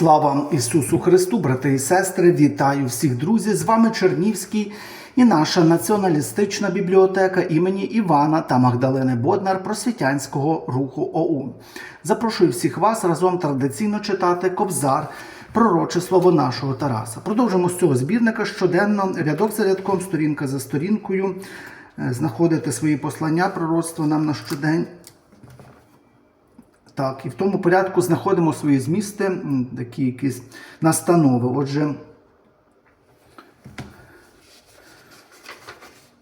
Слава Ісусу Христу, брати і сестри! Вітаю всіх друзів! З вами Чернівський і наша націоналістична бібліотека імені Івана та Магдалини Боднар Просвітянського руху ОУН. Запрошую всіх вас разом традиційно читати Кобзар, пророче слово нашого Тараса. Продовжимо з цього збірника щоденно, рядок за рядком, сторінка за сторінкою, е, знаходити свої послання пророцтва нам на щодень. Так, і в тому порядку знаходимо свої змісти, такі якісь настанови. Отже,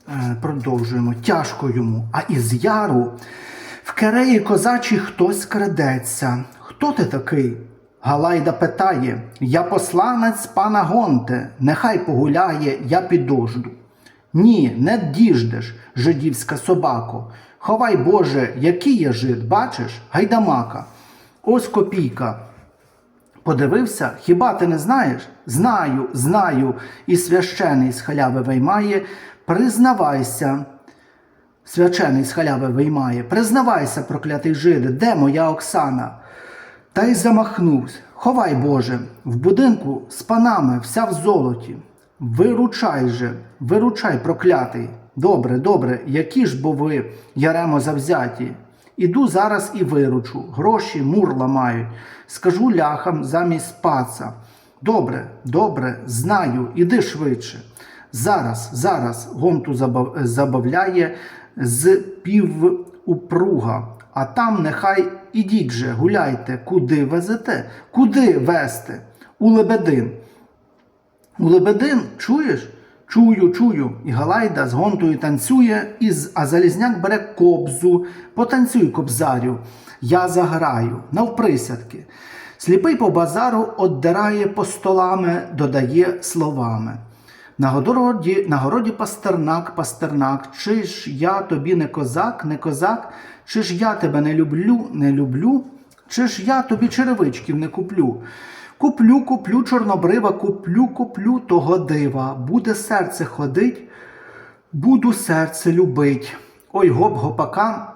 е, продовжуємо. Тяжко йому. А із яру в кереї козачі хтось крадеться. Хто ти такий? Галайда питає: Я посланець пана Гонте, нехай погуляє, я підожду. Ні, не діждеш, жидівська собако. Ховай Боже, який я жид, бачиш, гайдамака. Ось копійка. Подивився, хіба ти не знаєш? Знаю, знаю. І священий з халяви виймає. Признавайся. Свячений з халяви виймає. Признавайся, проклятий жиде, де моя Оксана? Та й замахнувся. Ховай, Боже, в будинку з панами вся в золоті. Виручай же, виручай, проклятий. Добре, добре, які ж бо ви, яремо завзяті. Іду зараз і виручу. Гроші мур ламають. Скажу ляхам замість паца. Добре, добре, знаю, іди швидше. Зараз, зараз гонту забавляє з півупруга, а там нехай ідіть же, гуляйте, куди везете, куди везте? У Лебедин. У Лебедин, чуєш? Чую, чую. І Галайда з гонтою танцює, і з- а Залізняк бере кобзу. Потанцюй, кобзарю. Я заграю, навприсядки. Сліпий по базару оддирає по столами, додає словами. На городі, на городі пастернак, пастернак, чи ж я тобі не козак, не козак, чи ж я тебе не люблю, не люблю, чи ж я тобі черевичків не куплю. Куплю, куплю, чорнобрива, куплю, куплю того дива. Буде серце ходить, буду серце любить. Ой, гоп гопака,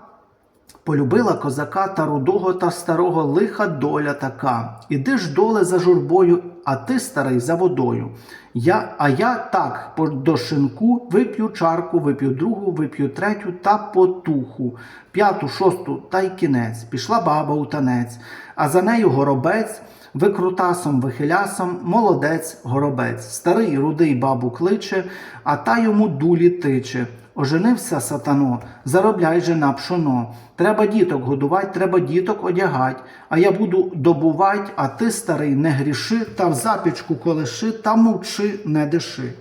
полюбила козака та рудого та старого лиха доля така. Іди ж доле за журбою, а ти старий за водою. Я, а я так до шинку вип'ю чарку, вип'ю другу, вип'ю третю та потуху, п'яту, шосту та й кінець. Пішла баба у танець, а за нею горобець. Викрутасом, вихилясом, молодець, горобець, старий рудий бабу кличе, а та йому дулі тиче. Оженився сатано, заробляй же на пшоно. Треба діток годувать, треба діток одягать, а я буду добувать, а ти, старий, не гріши, та в запічку колиши, та мовчи, не диши.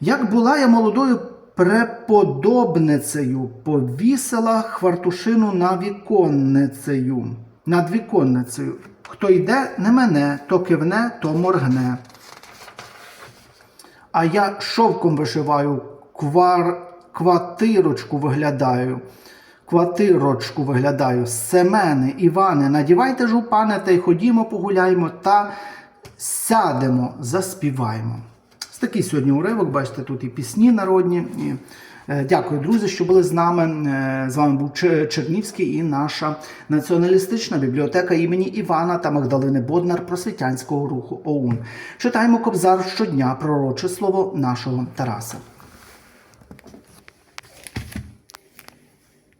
Як була я молодою преподобницею, повісила хвартушину на віконницею, над віконницею. Хто йде, не мене, то кивне, то моргне. А я шовком вишиваю, квар... квартирочку виглядаю. Квартирочку виглядаю. Семени, Іване, надівайте жупане та й ходімо, погуляємо та сядемо, заспіваємо. Ось такий сьогодні уривок, бачите, тут і пісні народні. І, дякую, друзі, що були з нами. Е, з вами був Чернівський і наша націоналістична бібліотека імені Івана та Магдалини Боднар просвітянського руху ОУН. Читаємо Кобзар щодня, пророче слово нашого Тараса.